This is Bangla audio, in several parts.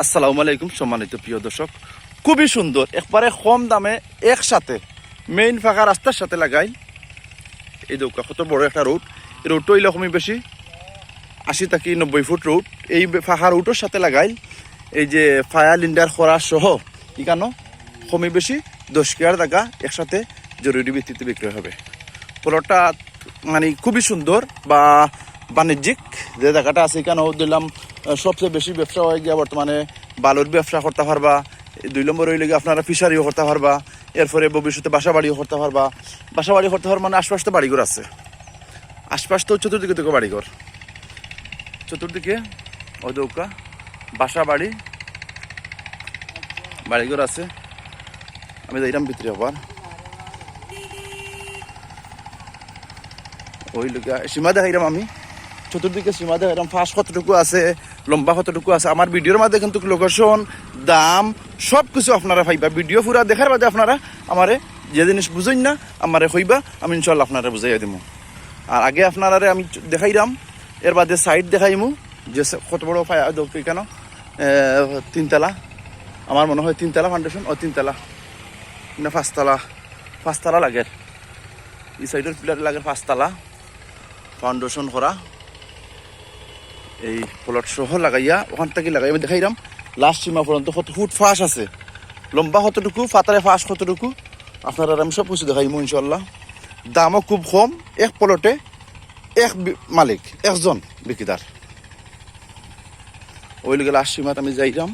আসসালামু আলাইকুম, সম্মানিত প্রিয় দর্শক। খুবই সুন্দর, একবারে কম দামে একসাথে মেইন ফাঁকা রাস্তার সাথে লাগাই। এই দৌকা কত বড় একটা রোড এই রোডটা হইলে কমই বেশি, আশি থেকে নব্বই ফুট রোড এই ফাঁকা রোডের সাথে লাগাই। এই যে ফায়ার লিন্ডার খরা সহ ইকানো কমই বেশি, দশ কেয়ার টাকা একসাথে জরুরি ভিত্তিতে বিক্রয় হবে। প্লটটা মানে খুবই সুন্দর বা বাণিজ্যিক যে জায়গাটা আছে এখানেও দিলাম সবচেয়ে বেশি ব্যবসা হয়ে গিয়া বর্তমানে বালুর ব্যবসা করতে পারবা, দুই নম্বর হইলে গিয়ে আপনারা ফিশারিও করতে পারবা, এরপরে ভবিষ্যতে বাসা বাড়িও করতে পারবা। বাসা বাড়ি করতে পারবা মানে আশপাশ তো বাড়িঘর আছে। আশপাশ তো চতুর্দিকে থেকে বাড়িঘর। চতুর্দিকে ওই দৌকা বাসা বাড়ি বাড়িঘর আছে। আমি যাইলাম ভিতরে আবার ওই লোকা সীমা দেখাইলাম আমি। চতুর্দিকে সীমা দেখাইলাম ফার্স্ট কতটুকু আছে, লম্বা কতটুকু আছে, আমার ভিডিওর মধ্যে কিন্তু লোকেশন দাম সব কিছু আপনারা পাইবা। ভিডিও পুরা দেখার বাদে আপনারা আমারে যে জিনিস বুঝেন না, আমারে কইবা, আমি ইনশাল্লাহ আপনারা বুঝাইয়া দিব আর আগে আপনারা আমি দেখাইলাম এর বাদে সাইড দেখাইমু, যে কত বড় ফায়া কেন তিনতলা। আমার মনে হয় তিনতলা ফাউন্ডেশন ও তিনতলা। না, পাঁচতলা। পাঁচতলা লাগে এই সাইডের পিলার লাগে পাঁচতলা। ফাউন্ডেশন করা। এই প্লট সহ লাগাইয়া, ওখান থেকে লাগাই আমি দেখাইলাম লাস্ট সীমা পর্যন্ত কত ফুট ফাঁস আছে। লম্বা কতটুকু ফাতারে ফাঁস কতটুকু, আপনারা আমি সব কিছু দেখাইমু ইনশাল্লাহ দামও খুব কম, এক প্লটে এক মালিক, একজন বিক্রেতার। ওই লোকে লাস্ট সীমাত আমি যাইলাম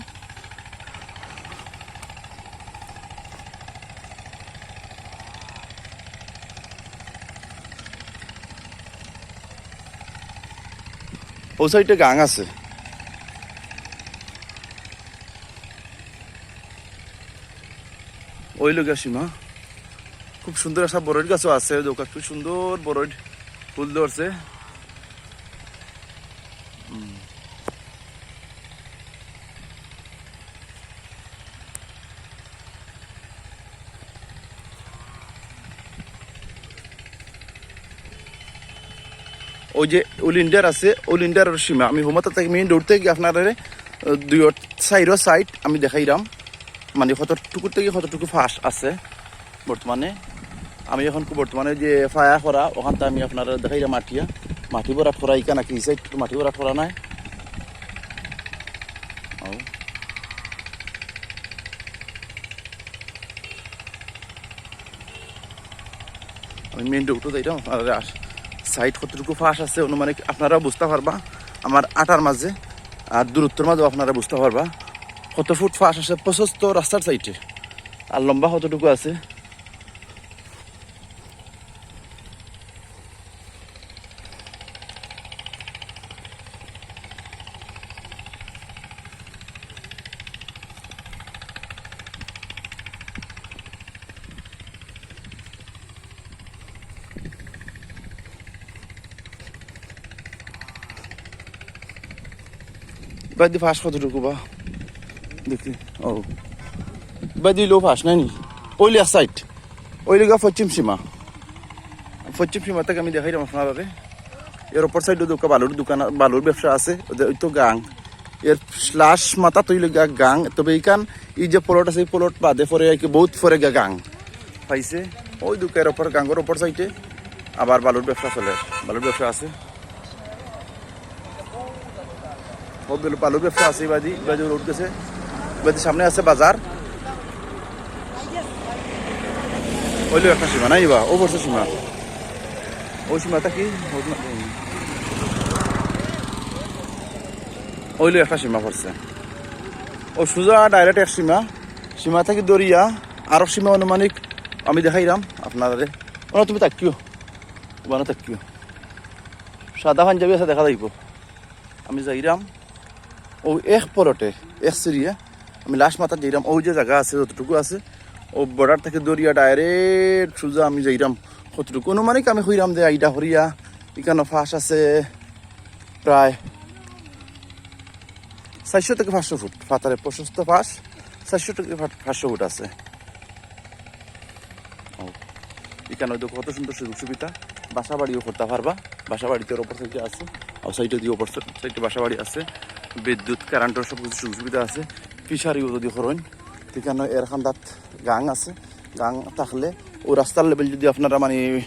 ও সাইডে গাং আছে। ওই লোক সীমা খুব সুন্দর একটা বরড গাছও আছে, দোকান খুব সুন্দর বরড ফুল ধরছে। ওই যে ওল ইন্ডিয়ার আছে ওল ইন্ডিয়ার সীমা। আমি হোমতা থেকে, মেইন রোড থেকে আপনার দুই সাইডও সাইড আমি দেখাইলাম মানে কতটুকু থেকে কতটুকু ফাঁস আছে বর্তমানে। আমি এখন বর্তমানে যে ফায়া করা ওখানটা আমি আপনার দেখাইলাম মাটিয়া। মাটি ভরাট করা ইকা নাকি সাইড মাটি ভরাট করা নাই। আমি মেইন রোডও যাইলাম আপনারা সাইড কতটুকু ফাঁস আছে, অনুমানিক আপনারা বুঝতে পারবা। আমার আটার মাঝে আর দূরত্বর মাঝেও আপনারা বুঝতে পারবা। কত ফুট ফাঁস আছে প্রশস্ত রাস্তার সাইডে আর লম্বা কতটুকু আছে? বাদি ফাঁস কতটুকু বা? দেখি ও। বাদি লো ফাঁস নাই নি? ওইলি সাইড ওইলি গা পশ্চিম সীমা। পশ্চিম সীমা থেকে আমি দেখাইলাম আপনারা এর ওপর সাইডে দোকান বালুর দোকান বালুর ব্যবসা আছে। ওই তো গাং। এর স্লাশ মাথা তৈরি গা গাং। তবে এইখান এই যে প্লট আছে এই প্লট বাদে পরে আর কি বহুত পরে গা গাং। পাইছে? ওই দোকানের ওপর গাঙ্গর ওপর সাইডে আবার বালুর ব্যবসা চলে। বালুর ব্যবসা আছে। বেলু পালুর ব্যবসা আছে বাদি বাদি রোড গেছে। বাদি সামনে আছে বাজার ওইলো একটা সীমা, নাই বা ও বসে সীমা ওই সীমাটা কি ওইলো একটা সীমা পড়ছে ও সোজা ডাইরেক্ট এক সীমা। সীমা থেকে দরিয়া আরও সীমা অনুমানিক আমি দেখাইলাম আপনারে ও তুমি তাকিও ওখানে তাকিও সাদা পাঞ্জাবি আছে, দেখা যাইব আমি যাইরাম ও এক পলটে এক সিরিয়া। আমি লাস্ট মাথা যাইরাম ওই যে জায়গা আছে, যতটুকু আছে, ও বর্ডার থেকে দরিয়া ডাইরেক্ট সোজা আমি যাইরাম কতটুকু? অনুমানিক আমি হইরাম যে আইডা হরিয়া, এখানে ফাঁস আছে প্রায় চারশো থেকে পাঁচশো ফুট। ফাতারে প্রশস্ত ফাঁস, চারশো থেকে পাঁচশো ফুট আছে। এখানে দেখো কত সুন্দর সুযোগ সুবিধা। বাসা বাড়িও করতে পারবা। বাসা বাড়িতে ওপর সাইডে আছে। আর সাইডে দিয়ে ওপর সাইডে বাসা বাড়ি আছে। বিদ্যুৎ কারেন্টের সব কিছু সুযোগ সুবিধা আছে। ফিশারিও যদি করেন ঠিকানো এর তাত গাং আছে। গাং থাকলে ও রাস্তার লেভেল যদি আপনারা মানে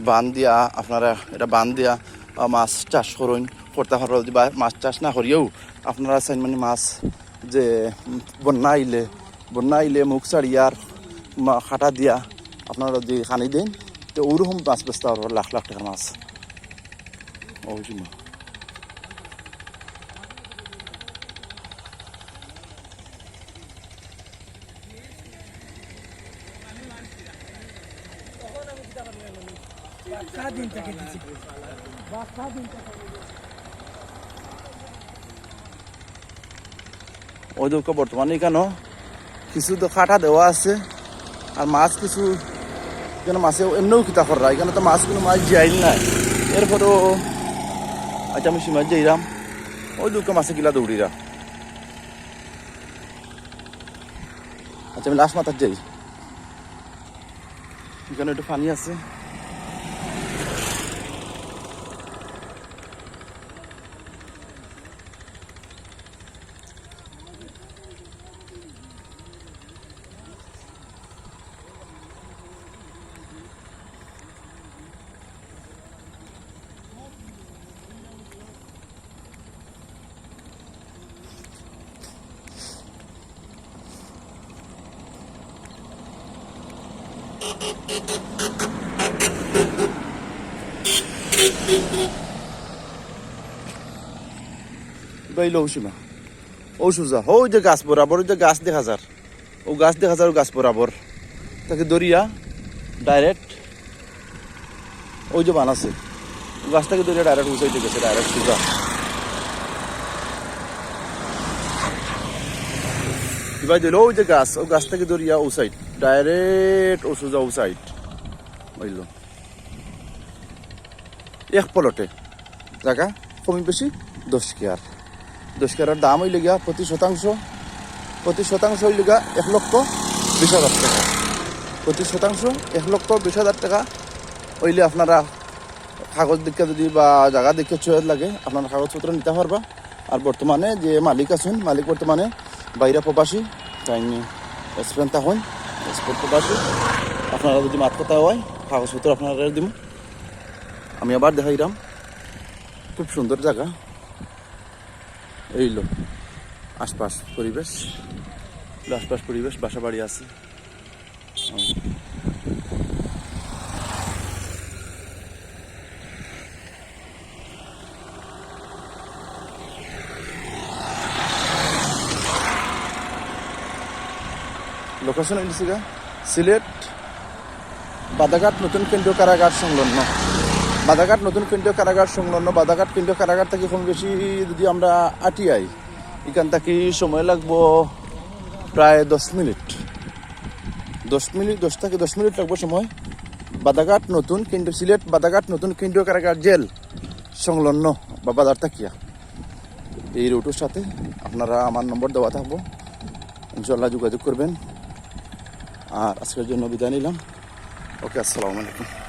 বান দিয়া আপনারা এটা বান দিয়া মাছ চাষ করেন করতে পারো যদি বা মাছ চাষ না করিও আপনারা চাইন মানে মাছ যে বন্যা আইলে বন্যা আইলে মুখ ছাড়িয়ার মা- খাটা দিয়া আপনারা যদি খানি দেন, তো ওরকম মাছ বেচতে লাখ লাখ টাকার মাছ। ওই জন্য দিন থেকে দিছি বাসা দিন ওই দুঃখ বর্তমানে কেন কিছু তো কাটা দেওয়া আছে, আর মাছ কিছু কেন মাছে এমনিও কিতা করা এখানে তো মাছ কোনো মাছ যাই নাই। এরপরেও আচ্ছা আমি সীমায় যাইরাম, ওই দুঃখ মাছে গিলা দৌড়িরা। আচ্ছা আমি লাস্ট মাথার যাই। এখানে একটু পানি আছে। বাইল ঔষুমা ঔষুজা ও যে গাছ বরাবর ওই যে গাছ দেখা যার ও গাছ দেখা যার গাছ বরাবর তাকে দরিয়া ডাইরেক্ট ওই যে বানাছে গাছটাকে দরিয়া ডাইরেক্ট উঁচাইতে গেছে ডাইরেক্ট সুজা ওই যে গাছ গাছ থেকে দরিয়া ও সাইড ডাইরেক্ট ও সোজা ও সাইড এক পলটে জায়গা কমি বেশি দশ কেয়ার দাম হইলে গিয়া প্রতি শতাংশ প্রতি শতাংশ হইলে গিয়া এক লক্ষ বিশ হাজার টাকা প্রতি শতাংশ এক লক্ষ বিশ হাজার টাকা হইলে আপনারা কাগজ দেখে যদি বা জায়গা দেখে চয়ের লাগে আপনারা কাগজপত্র নিতে পারবা আর বর্তমানে যে মালিক আছেন মালিক বর্তমানে বাইরে প্রবাসী, তাই এক্সপেন্টা হন এক্সপোর্ট প্রবাসী, আপনারা যদি মাত কথা হয়, কাগজপত্র আপনারা দিব আমি আবার দেখাইলাম খুব সুন্দর জায়গা। এইলো আশপাশ পরিবেশ। আশপাশ পরিবেশ বাসা বাড়ি আছে। লোকেশন হইছে গা। সিলেট, বাদাঘাট নতুন কেন্দ্রীয় কারাগার সংলগ্ন। বাদাঘাট নতুন কেন্দ্রীয় কারাগার সংলগ্ন। বাদাঘাট কেন্দ্রীয় কারাগার থেকে কম বেশি যদি আমরা আটি আই এখান থেকে সময় লাগবো প্রায় দশ মিনিট। দশ মিনিট, দশ থেকে দশ মিনিট লাগবো সময়। বাদাঘাট নতুন কেন্দ্র, সিলেট বাদাঘাট নতুন কেন্দ্রীয় কারাগার জেল সংলগ্ন বা বাজার তাকিয়া এই রুটের সাথে আপনারা আমার নম্বর দেওয়া থাকব। ইনশাল্লাহ যোগাযোগ করবেন। আর আজকের জন্য বিদায় নিলাম। ওকে আসসালামু আলাইকুম।